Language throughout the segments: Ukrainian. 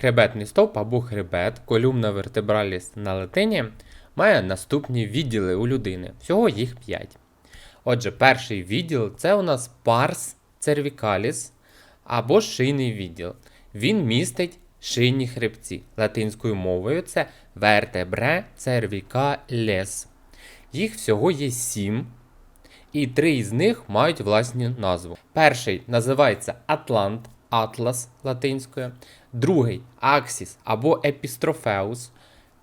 Хребетний стовп або хребет, колюмна вертебраліс на латині, має наступні відділи у людини. Всього їх 5. Отже, перший відділ це у нас парс cervicalis або шийний відділ. Він містить шийні хребці. Латинською мовою це vertebrae cervicalis. Їх всього є 7, і три із них мають власну назву. Перший називається Атлант, Атлас латинською, другий Аксіс або Епістрофеус,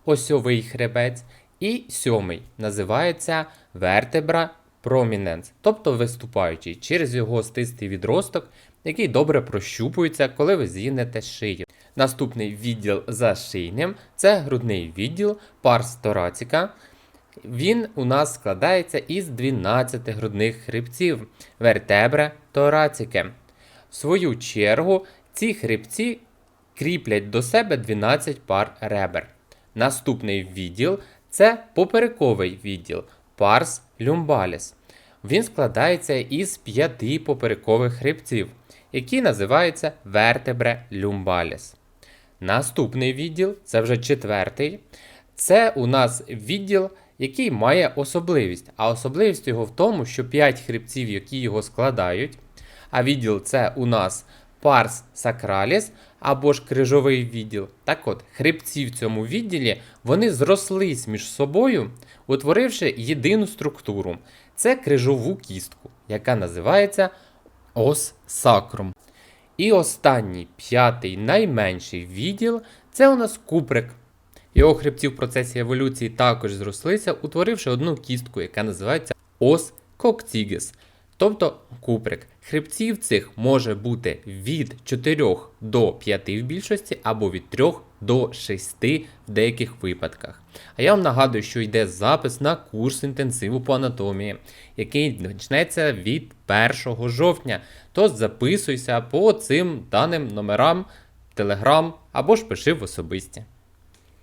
осьовий хребець, і сьомий називається Вертебра Prominens, тобто виступаючий через його стистий відросток, який добре прощупується, коли ви з'їнете шию. Наступний відділ за шийним це грудний відділ парс торацика. Він у нас складається із 12 грудних хребців вертебре торацики. В свою чергу, ці хребці кріплять до себе 12 пар ребер. Наступний відділ це поперековий відділ парс люмбаліс. Він складається із п'яти поперекових хребців, які називаються вертебре люмбаліс. Наступний відділ, це вже четвертий, це у нас відділ, який має особливість. А особливість його в тому, що 5 хребців, які його складають, а відділ це у нас парс сакраліс або ж крижовий відділ. Так от, хребці в цьому відділі вони зрослись між собою, утворивши єдину структуру. Це крижову кістку, яка називається ос сакрум. І останній п'ятий найменший відділ це у нас куприк. Його хребці в процесі еволюції також зрослися, утворивши одну кістку, яка називається ос коктігес, тобто куприк. Хребців цих може бути від 4 до 5 в більшості, або від 3 до 6 в деяких випадках. А я вам нагадую, що йде запис на курс інтенсиву по анатомії, який почнеться від 1 жовтня. Тож записуйся по цим даним номерам, телеграм або ж пиши в особисті.